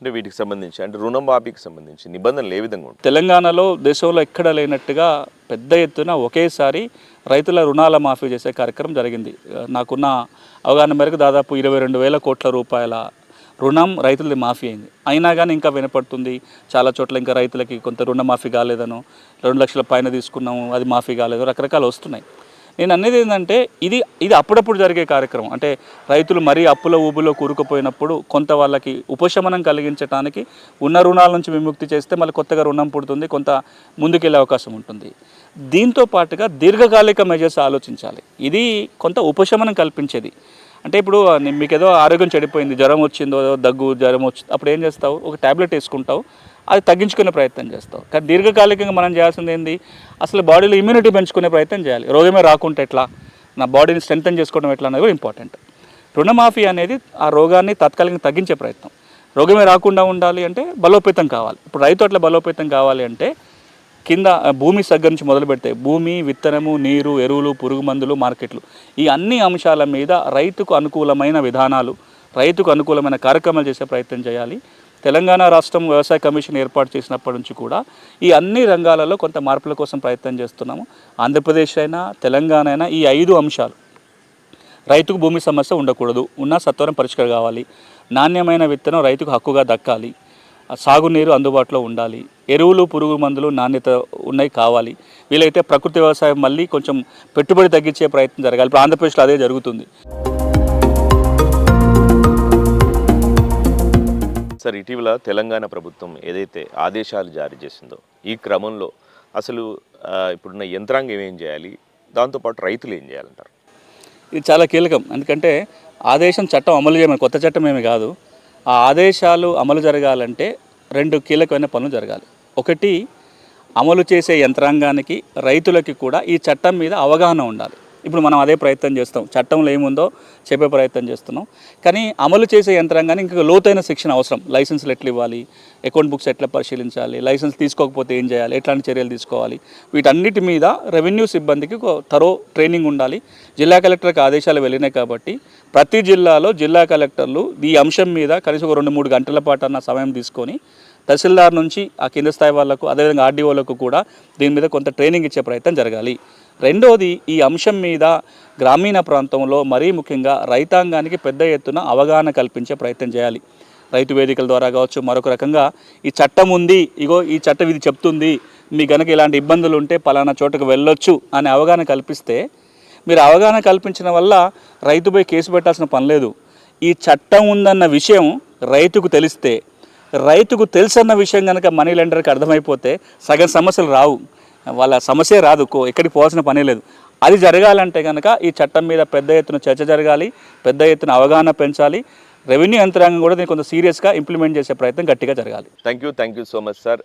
అంటే వీటికి సంబంధించి అంటే రుణమాఫీకి సంబంధించి నిబంధనలు ఏ విధంగా ఉంటాయి? తెలంగాణలో దేశంలో ఎక్కడ లేనట్టుగా పెద్ద ఎత్తున ఒకేసారి రైతుల రుణాల మాఫీ చేసే కార్యక్రమం జరిగింది. నాకున్న అవగాహన మేరకు దాదాపు ఇరవై రెండు వేల కోట్ల రూపాయల రుణం రైతులది మాఫీ అయింది. అయినా కానీ ఇంకా వినపడుతుంది చాలా చోట్ల ఇంకా రైతులకి కొంత రుణమాఫీ కాలేదను రెండు లక్షల పైన తీసుకున్నాము అది మాఫీ కాలేదు రకరకాలు వస్తున్నాయి. నేను అనేది ఏంటంటే ఇది ఇది అప్పుడప్పుడు జరిగే కార్యక్రమం. అంటే రైతులు మరీ అప్పుల ఊబులో కూరుకుపోయినప్పుడు కొంత వాళ్ళకి ఉపశమనం కలిగించడానికి ఉన్న రుణాల నుంచి విముక్తి చేస్తే మళ్ళీ కొత్తగా రుణం పుడుతుంది కొంత ముందుకెళ్ళే అవకాశం ఉంటుంది. దీంతో పాటుగా దీర్ఘకాలిక మెజర్స్ ఆలోచించాలి. ఇది కొంత ఉపశమనం కల్పించేది. అంటే ఇప్పుడు మీకు ఏదో ఆరోగ్యం చెడిపోయింది జ్వరం వచ్చిందో దగ్గు జ్వరం వచ్చింది అప్పుడు ఏం చేస్తావు? ఒక ట్యాబ్లెట్ వేసుకుంటావు. అది తగ్గించుకునే ప్రయత్నం చేస్తావు. కానీ దీర్ఘకాలికంగా మనం చేయాల్సింది ఏంది? అసలు బాడీలో ఇమ్యూనిటీ పెంచుకునే ప్రయత్నం చేయాలి. రోగమే రాకుంటే ఎట్లా? నా బాడీని స్ట్రెంగ్తన్ చేసుకోవడం ఎట్లా అనేది కూడా ఇంపార్టెంట్ రుణమాఫీ అనేది ఆ రోగాన్ని తాత్కాలికంగా తగ్గించే ప్రయత్నం. రోగమే రాకుండా ఉండాలి అంటే బలోపేతం కావాలి. ఇప్పుడు రైతు అట్లా బలోపేతం కావాలి అంటే కింద భూమి దగ్గర నుంచి మొదలు పెడితే భూమి విత్తనము నీరు ఎరువులు పురుగు మందులు మార్కెట్లు ఈ అన్ని అంశాల మీద రైతుకు అనుకూలమైన విధానాలు రైతుకు అనుకూలమైన కార్యక్రమాలు చేసే ప్రయత్నం చేయాలి. తెలంగాణ రాష్ట్రం వ్యవసాయ కమిషన్ ఏర్పాటు చేసినప్పటి నుంచి కూడా ఈ అన్ని రంగాలలో కొంత మార్పుల కోసం ప్రయత్నం చేస్తున్నాము. ఆంధ్రప్రదేశ్ అయినా తెలంగాణ అయినా ఈ ఐదు అంశాలు రైతుకు భూమి సమస్య ఉండకూడదు. ఉన్న సత్వరం పరిష్కారం కావాలి. నాణ్యమైన విత్తనం రైతుకు హక్కుగా దక్కాలి. సాగునీరు అందుబాటులో ఉండాలి. ఎరువులు పురుగు మందులు నాణ్యత ఉన్నాయి కావాలి. వీలైతే ప్రకృతి వ్యవసాయం మళ్ళీ కొంచెం పెట్టుబడి తగ్గించే ప్రయత్నం జరగాలి. ఇప్పుడు ఆంధ్రప్రదేశ్లో అదే జరుగుతుంది. సార్ ఇటీవల తెలంగాణ ప్రభుత్వం ఏదైతే ఆదేశాలు జారీ చేసిందో ఈ క్రమంలో అసలు ఇప్పుడున్న యంత్రాంగం ఏం చేయాలి? దాంతోపాటు రైతులు ఏం చేయాలంటారు? ఇది చాలా కీలకం. ఎందుకంటే ఆదేశం చట్టం అమలు చేయమని కొత్త చట్టం ఏమి కాదు. ఆ ఆదేశాలు అమలు జరగాలంటే రెండు కీలకమైన పనులు జరగాలి. ఒకటి అమలు చేసే యంత్రాంగానికి రైతులకి కూడా ఈ చట్టం మీద అవగాహన ఉండాలి. ఇప్పుడు మనం అదే ప్రయత్నం చేస్తాం. చట్టంలో ఏముందో చెప్పే ప్రయత్నం చేస్తున్నాం. కానీ అమలు చేసే యంత్రాంగానికి ఇంకా లోతైన శిక్షణ అవసరం. లైసెన్స్లు ఎట్లా ఇవ్వాలి? అకౌంట్ బుక్స్ ఎట్లా పరిశీలించాలి? లైసెన్స్ తీసుకోకపోతే ఏం చేయాలి? ఎట్లాంటి చర్యలు తీసుకోవాలి? వీటన్నిటి మీద రెవెన్యూ సిబ్బందికి ఒక తరో ట్రైనింగ్ ఉండాలి. జిల్లా కలెక్టర్కి ఆదేశాలు వెళ్ళినాయి కాబట్టి ప్రతి జిల్లాలో జిల్లా కలెక్టర్లు ఈ అంశం మీద కనీసం ఒక రెండు మూడు గంటల పాటు అన్న సమయం తీసుకొని తహసీల్దార్ నుంచి ఆ కింద స్థాయి వాళ్ళకు అదేవిధంగా ఆర్డీఓలకు కూడా దీని మీద కొంత ట్రైనింగ్ ఇచ్చే ప్రయత్నం జరగాలి. రెండోది ఈ అంశం మీద గ్రామీణ ప్రాంతంలో మరీ ముఖ్యంగా రైతాంగానికి పెద్ద ఎత్తున అవగాహన కల్పించే ప్రయత్నం చేయాలి. రైతు వేదికల ద్వారా కావచ్చు మరొక రకంగా ఈ చట్టం ఉంది ఇగో ఈ చట్టం ఇది చెప్తుంది మీ కనుక ఇలాంటి ఇబ్బందులు ఉంటే పలానా చోటకు వెళ్ళొచ్చు అనే అవగాహన కల్పిస్తే మీరు అవగాహన కల్పించిన వల్ల రైతుపై కేసు పెట్టాల్సిన పని లేదు. ఈ చట్టం ఉందన్న విషయం రైతుకు తెలిస్తే రైతుకు తెలుసన్న విషయం కనుక మనీ లెండర్కి అర్థమైపోతే సగం సమస్యలు రావు. వాళ్ళ సమస్య రాదు ఎక్కడికి పోవాల్సిన పని లేదు. అది జరగాలంటే కనుక ఈ చట్టం మీద పెద్ద ఎత్తున చర్చ జరగాలి పెద్ద ఎత్తున అవగాహన పెంచాలి రెవెన్యూ యంత్రాంగం కూడా దీన్ని కొంత సీరియస్గా ఇంప్లిమెంట్ చేసే ప్రయత్నం గట్టిగా జరగాలి. Thank you thank you so much sir